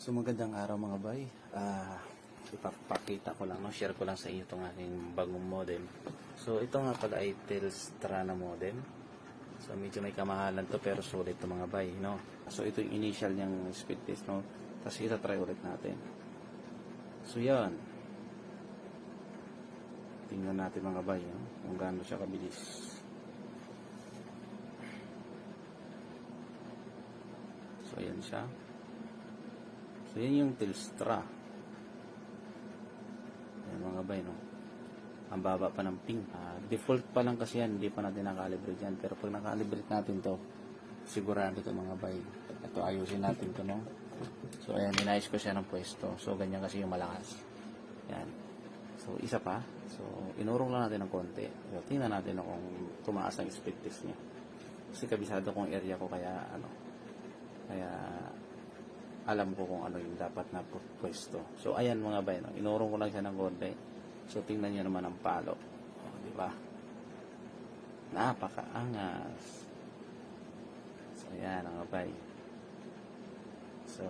So magandang araw mga bay. Ah, ipapakita ko lang, no? share ko lang sa inyo itong aking bagong modem. So ito nga pala ay Telstra na modem. So medyo may kamahalan to pero sulit to mga bay, no? So ito yung initial niyang speed test, no? Tapos ito try ulit natin. So yan. Tingnan natin mga bay, no? kung gaano siya kabilis. So ayan siya. So, yan yung Telstra. Yan mga bay, no? Ang baba pa ng ping. Ah, default pa lang kasi yan, hindi pa natin nakalibrate yan. Pero pag nakalibrate natin to, sigurado to mga bay. Ito, ayusin natin to, no? So, ayan, inayos ko siya ng pwesto. So, ganyan kasi yung malakas. Yan. So, isa pa. So, inurong lang natin ng konti. So, tingnan natin no, kung tumaas ang speed test niya. Kasi kabisado kong area ko, kaya, ano, kaya, alam ko kung ano yung dapat na pwesto. So, ayan mga bay, no? inurong ko lang siya ng konti. So, tingnan nyo naman ang palo. O, di ba? Napakaangas. So, ayan mga bay. So,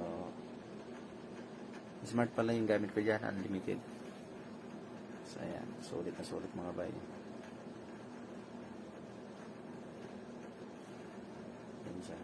smart pala yung gamit ko dyan, unlimited. So, ayan. Sulit na sulit mga bay. Yan siya.